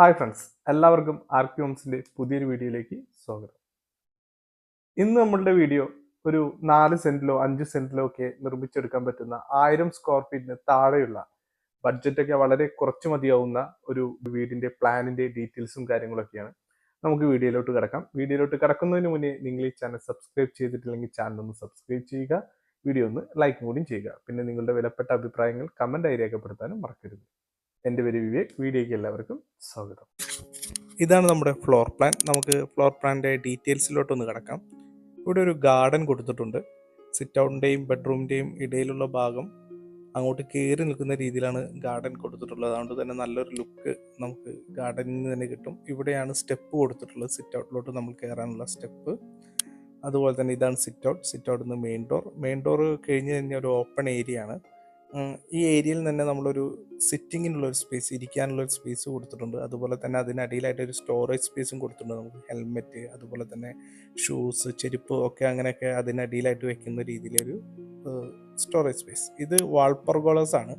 Hi friends എല്ലാവർക്കും R P പുതിയൊരു വീഡിയോയിലേക്ക് സ്വാഗതം. ഇന്ന് നമ്മളുടെ വീഡിയോ ഒരു നാല് സെന്റിലോ അഞ്ച് സെന്റിലോ ഒക്കെ നിർമ്മിച്ചെടുക്കാൻ പറ്റുന്ന ആയിരം സ്ക്വയർ ഫീറ്റിന് താഴെയുള്ള ബഡ്ജറ്റൊക്കെ വളരെ കുറച്ച് മതിയാവുന്ന ഒരു വീടിന്റെ പ്ലാനിന്റെ ഡീറ്റെയിൽസും കാര്യങ്ങളൊക്കെയാണ് നമുക്ക് വീഡിയോയിലോട്ട് കിടക്കാം. വീഡിയോയിലോട്ട് കിടക്കുന്നതിന് മുന്നേ നിങ്ങൾ ഈ ചാനൽ സബ്സ്ക്രൈബ് ചെയ്തിട്ടില്ലെങ്കിൽ ചാനൽ ഒന്ന് സബ്സ്ക്രൈബ് ചെയ്യുക വീഡിയോ ഒന്ന് ലൈക്കും കൂടിയും ചെയ്യുക. പിന്നെ നിങ്ങളുടെ വിലപ്പെട്ട അഭിപ്രായങ്ങൾ കമന്റായി രേഖപ്പെടുത്താനും മറക്കരുത്. എന്റെ പേര് വിവേക്. വീഡിയോയ്ക്ക് എല്ലാവർക്കും സ്വാഗതം. ഇതാണ് നമ്മുടെ ഫ്ലോർ പ്ലാൻ നമുക്ക് ഫ്ലോർ പ്ലാനിന്റെ ഡീറ്റെയിൽസിലോട്ടൊന്ന് കിടക്കാം. ഇവിടെ ഒരു ഗാർഡൻ കൊടുത്തിട്ടുണ്ട്. സിറ്റ് ഔട്ടിന്റെയും ബെഡ്റൂമിന്റെയും ഇടയിലുള്ള ഭാഗം അങ്ങോട്ട് കയറി നിൽക്കുന്ന രീതിയിലാണ് ഗാർഡൻ കൊടുത്തിട്ടുള്ളത്. അതുകൊണ്ട് തന്നെ നല്ലൊരു ലുക്ക് നമുക്ക് ഗാർഡനിൽ നിന്ന് തന്നെ കിട്ടും. ഇവിടെയാണ് സ്റ്റെപ്പ് കൊടുത്തിട്ടുള്ളത്. സിറ്റ് ഔട്ടിലോട്ട് നമ്മൾ കയറാനുള്ള സ്റ്റെപ്പ് അതുപോലെ തന്നെ ഇതാണ് സിറ്റ് ഔട്ട് സിറ്റ് ഔട്ടിൽ നിന്ന് മെയിൻ ഡോർ മെയിൻ ഡോർ കഴിഞ്ഞ് കഴിഞ്ഞാൽ ഒരു ഓപ്പൺ ഏരിയ ആണ്. ഈ ഏരിയയിൽ തന്നെ നമ്മളൊരു സിറ്റിങ്ങിനുള്ള ഒരു സ്പേസ് ഇരിക്കാനുള്ള ഒരു സ്പേസ് കൊടുത്തിട്ടുണ്ട്. അതുപോലെ തന്നെ അതിനടിയിലായിട്ട് ഒരു സ്റ്റോറേജ് സ്പേസും കൊടുത്തിട്ടുണ്ട് നമുക്ക്. ഹെൽമെറ്റ് അതുപോലെ തന്നെ ഷൂസ് ചെരുപ്പ് ഒക്കെ അങ്ങനെയൊക്കെ അതിനടിയിലായിട്ട് വെക്കുന്ന രീതിയിലൊരു സ്റ്റോറേജ് സ്പേസ് ഇത് വാൾപ്പർഗോളേഴ്സ് ആണ്.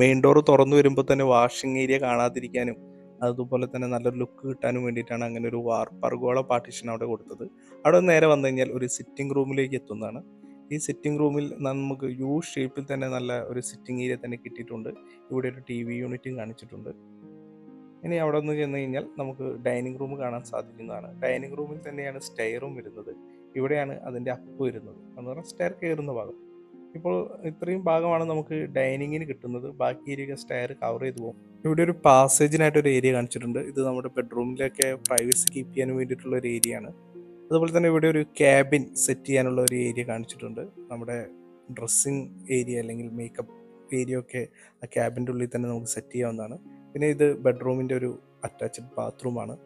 മെയിൻ ഡോർ തുറന്നു വരുമ്പോൾ തന്നെ വാഷിംഗ് ഏരിയ കാണാതിരിക്കാനും അതുപോലെ തന്നെ നല്ലൊരു ലുക്ക് കിട്ടാനും വേണ്ടിയിട്ടാണ് അങ്ങനെ ഒരു വാർപ്പർഗോള പാർട്ടീഷൻ അവിടെ കൊടുത്തത്. അവിടെ നേരെ വന്നു കഴിഞ്ഞാൽ ഒരു സിറ്റിംഗ് റൂമിലേക്ക് എത്തുന്നതാണ്. ഈ സിറ്റിംഗ് റൂമിൽ നമുക്ക് യു ഷേപ്പിൽ തന്നെ നല്ല ഒരു സിറ്റിംഗ് ഏരിയ തന്നെ കിട്ടിയിട്ടുണ്ട്. ഇവിടെ ഒരു ടി വി യൂണിറ്റും കാണിച്ചിട്ടുണ്ട്. ഇനി അവിടെ നിന്ന് ചെന്ന് കഴിഞ്ഞാൽ നമുക്ക് ഡൈനിങ് റൂം കാണാൻ സാധിക്കുന്നതാണ്. ഡൈനിങ് റൂമിൽ തന്നെയാണ് സ്റ്റെയറും വരുന്നത്. ഇവിടെയാണ് അതിന്റെ അപ്പ് വരുന്നത്. എന്ന് പറഞ്ഞാൽ സ്റ്റെയർ കയറുന്ന ഭാഗം. ഇപ്പോൾ ഇത്രയും ഭാഗമാണ് നമുക്ക് ഡൈനിങ്ങിന് കിട്ടുന്നത്. ബാക്കി ഏരിയ സ്റ്റെയർ കവർ ചെയ്തു പോകും. ഇവിടെ ഒരു പാസേജിനായിട്ട് ഒരു ഏരിയ കാണിച്ചിട്ടുണ്ട്. ഇത് നമ്മുടെ ബെഡ്റൂമിലൊക്കെ പ്രൈവസി കീപ്പ് ചെയ്യാൻ വേണ്ടിയിട്ടുള്ള ഒരു ഏരിയയാണ് അതുപോലെ തന്നെ ഇവിടെ ഒരു ക്യാബിൻ സെറ്റ് ചെയ്യാനുള്ള ഒരു ഏരിയ കാണിച്ചിട്ടുണ്ട്. നമ്മുടെ ഡ്രസ്സിങ് ഏരിയ അല്ലെങ്കിൽ മേക്കപ്പ് ഏരിയ ഒക്കെ ആ ക്യാബിന്റെ ഉള്ളിൽ തന്നെ നമുക്ക് സെറ്റ് ചെയ്യാവുന്നതാണ്. പിന്നെ ഇത് ബെഡ്റൂമിന്റെ ഒരു അറ്റാച്ച്ഡ് ബാത്റൂമാണ്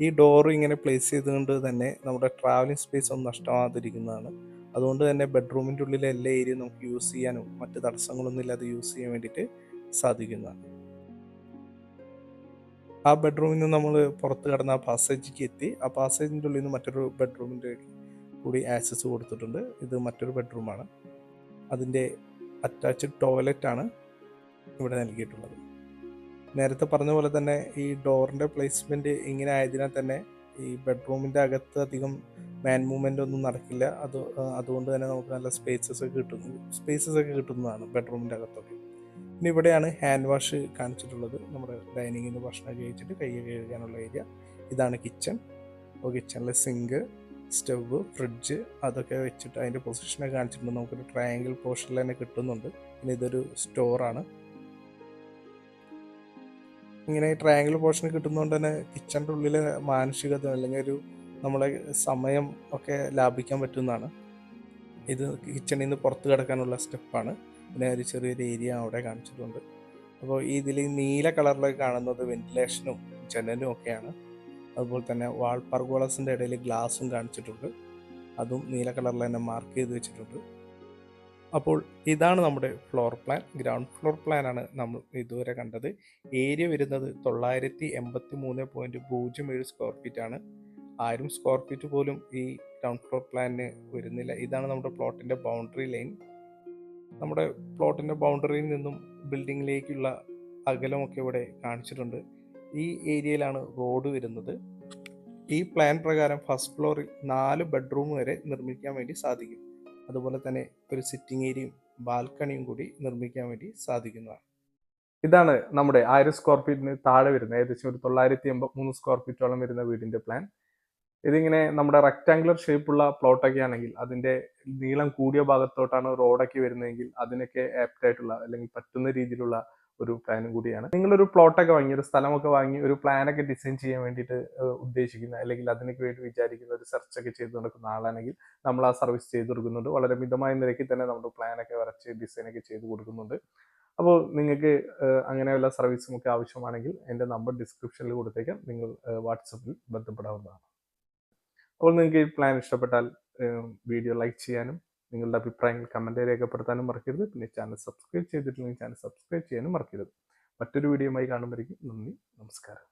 ഈ ഡോർ ഇങ്ങനെ പ്ലേസ് ചെയ്തുകൊണ്ട് തന്നെ നമ്മുടെ ട്രാവലിംഗ് സ്പേസ് ഒന്നും നഷ്ടമാകാതിരിക്കുന്നതാണ്. അതുകൊണ്ട് തന്നെ ബെഡ്റൂമിന്റെ ഉള്ളിലെ എല്ലാ ഏരിയയും നമുക്ക് യൂസ് ചെയ്യാനും മറ്റ് തടസ്സങ്ങളൊന്നും ഇല്ലാതെ യൂസ് ചെയ്യാൻ വേണ്ടിയിട്ട് സാധിക്കുന്നതാണ്. ആ ബെഡ്റൂമിൽ നിന്ന് നമ്മൾ പുറത്ത് കടന്ന ആ പാസേജിലേക്ക് എത്തി. ആ പാസേജിന്റെ ഉള്ളിൽ നിന്ന് മറ്റൊരു ബെഡ്റൂമിന്റെ കൂടി ആക്സസ് കൊടുത്തിട്ടുണ്ട്. ഇത് മറ്റൊരു ബെഡ്റൂമാണ് അതിന്റെ അറ്റാച്ച്ഡ് ടോയ്ലറ്റ് ആണ് ഇവിടെ നൽകിയിട്ടുള്ളത്. നേരത്തെ പറഞ്ഞ പോലെ തന്നെ ഈ ഡോറിന്റെ പ്ലേസ്മെന്റ് ഇങ്ങനെ ആയതിനാൽ തന്നെ ഈ ബെഡ്റൂമിന്റെ അകത്ത് അധികം മാൻ മൂവ്മെന്റ് ഒന്നും നടക്കില്ല. അത് അതുകൊണ്ട് തന്നെ നമുക്ക് നല്ല സ്പേസസ് ഒക്കെ കിട്ടുന്നു. സ്പേസസ് ഒക്കെ കിട്ടുന്നതാണ് ബെഡ്റൂമിന്റെ അകത്തൊക്കെ. പിന്നെ ഇവിടെയാണ് ഹാൻഡ് വാഷ് കാണിച്ചിട്ടുള്ളത്. നമ്മുടെ ഡൈനിങ്ങിൽ നിന്ന് ഭക്ഷണം കഴിച്ചിട്ട് കൈ കഴുകാനുള്ള ഏരിയ ഇതാണ് കിച്ചൺ അപ്പോൾ കിച്ചണിലെ സിങ്ക് സ്റ്റവ് ഫ്രിഡ്ജ് അതൊക്കെ വെച്ചിട്ട് അതിന്റെ പൊസിഷനൊക്കെ കാണിച്ചിട്ടുണ്ട്. നമുക്കൊരു ട്രയാങ്കിൾ പോർഷനിൽ തന്നെ കിട്ടുന്നുണ്ട്. പിന്നെ ഇതൊരു സ്റ്റോറാണ് ഇങ്ങനെ ട്രയാങ്കിൾ പോർഷൻ കിട്ടുന്നതുകൊണ്ട് തന്നെ കിച്ചന്റെ ഉള്ളിലെ മാനസികത അല്ലെങ്കിൽ ഒരു നമ്മളെ സമയം ഒക്കെ ലാഭിക്കാൻ പറ്റുന്നതാണ്. ഇത് കിച്ചണിൽ നിന്ന് പുറത്ത് കിടക്കാനുള്ള സ്റ്റെപ്പാണ് പിന്നെ ഒരു ചെറിയൊരു ഏരിയ അവിടെ കാണിച്ചിട്ടുണ്ട്. അപ്പോൾ ഇതിൽ നീല കളറിലൊക്കെ കാണുന്നത് വെന്റിലേഷനും ജനലും ഒക്കെയാണ്. അതുപോലെ തന്നെ വാൾ പർഗോളസിന്റെ ഇടയിൽ ഗ്ലാസും കാണിച്ചിട്ടുണ്ട്. അതും നീല കളറിൽ തന്നെ മാർക്ക് ചെയ്ത് വെച്ചിട്ടുണ്ട്. അപ്പോൾ ഇതാണ് നമ്മുടെ floor plan ground floor plan ആണ് നമ്മൾ ഇതുവരെ കണ്ടത്. ഏരിയ വരുന്നത് തൊള്ളായിരത്തി എൺപത്തി മൂന്ന് പോയിന്റ് പൂജ്യം ഏഴ് സ്ക്വയർ ഫീറ്റ് ആണ്. ആരും സ്ക്വയർ ഫീറ്റ് പോലും ഈ ഗ്രൗണ്ട് ഫ്ലോർ പ്ലാനിന് വരുന്നില്ല. ഇതാണ് നമ്മുടെ പ്ലോട്ടിന്റെ ബൗണ്ടറി ലൈൻ നമ്മുടെ പ്ലോട്ടിന്റെ ബൗണ്ടറിയിൽ നിന്നും ബിൽഡിങ്ങിലേക്കുള്ള അകലമൊക്കെ ഇവിടെ കാണിച്ചിട്ടുണ്ട്. ഈ ഏരിയയിലാണ് റോഡ് വരുന്നത്. ഈ പ്ലാൻ പ്രകാരം ഫസ്റ്റ് ഫ്ലോറിൽ നാല് ബെഡ്റൂം വരെ നിർമ്മിക്കാൻ വേണ്ടി സാധിക്കും. അതുപോലെ തന്നെ ഒരു സിറ്റിംഗ് ഏരിയയും ബാൽക്കണിയും കൂടി നിർമ്മിക്കാൻ വേണ്ടി സാധിക്കുന്നതാണ്. ഇതാണ് നമ്മുടെ ആയിരം സ്ക്വയർ ഫീറ്റിന് താഴെ വരുന്ന ഏകദേശം ഒരു തൊള്ളായിരത്തി എൺപത്തി മൂന്ന് സ്ക്വയർ ഫീറ്റോളം വരുന്ന വീടിന്റെ പ്ലാൻ. ഇതിങ്ങനെ നമ്മുടെ റെക്റ്റാങ്കുലർ ഷേപ്പുള്ള പ്ലോട്ടൊക്കെ ആണെങ്കിൽ അതിന്റെ നീളം കൂടിയ ഭാഗത്തോട്ടാണ് റോഡൊക്കെ വരുന്നതെങ്കിൽ അതിനൊക്കെ ആപ്റ്റ് ആയിട്ടുള്ള അല്ലെങ്കിൽ പറ്റുന്ന രീതിയിലുള്ള ഒരു പ്ലാനും കൂടിയാണ്. നിങ്ങളൊരു പ്ലോട്ടൊക്കെ വാങ്ങി ഒരു സ്ഥലമൊക്കെ വാങ്ങി ഒരു പ്ലാനൊക്കെ ഡിസൈൻ ചെയ്യാൻ വേണ്ടിയിട്ട് ഉദ്ദേശിക്കുന്ന അല്ലെങ്കിൽ അതിനൊക്കെ വേണ്ടി വിചാരിക്കുന്ന ഒരു സെർച്ച് ഒക്കെ ചെയ്ത് നടക്കുന്ന ആളാണെങ്കിൽ നമ്മൾ ആ സർവീസ് ചെയ്ത് കൊടുക്കുന്നുണ്ട്. വളരെ മിതമായ നിരക്കിൽ തന്നെ നമ്മുടെ പ്ലാനൊക്കെ വരച്ച് ഡിസൈനൊക്കെ ചെയ്ത് കൊടുക്കുന്നുണ്ട്. അപ്പോൾ നിങ്ങൾക്ക് അങ്ങനെയുള്ള സർവീസും ഒക്കെ ആവശ്യമാണെങ്കിൽ എന്റെ നമ്പർ ഡിസ്ക്രിപ്ഷനിൽ കൊടുത്തേക്കാം. നിങ്ങൾ വാട്സപ്പിൽ ബന്ധപ്പെടാവുന്നതാണ്. അപ്പോൾ നിങ്ങൾക്ക് ഈ പ്ലാൻ ഇഷ്ടപ്പെട്ടാൽ വീഡിയോ ലൈക്ക് ചെയ്യാനും നിങ്ങളുടെ അഭിപ്രായങ്ങൾ കമന്റ് രേഖപ്പെടുത്താനും മറക്കരുത്. പിന്നെ ചാനൽ സബ്സ്ക്രൈബ് ചെയ്തിട്ടില്ലെങ്കിൽ ചാനൽ സബ്സ്ക്രൈബ് ചെയ്യാനും മറക്കരുത്. മറ്റൊരു വീഡിയോയുമായി കാണുമ്പോഴേക്കും നന്ദി നമസ്കാരം.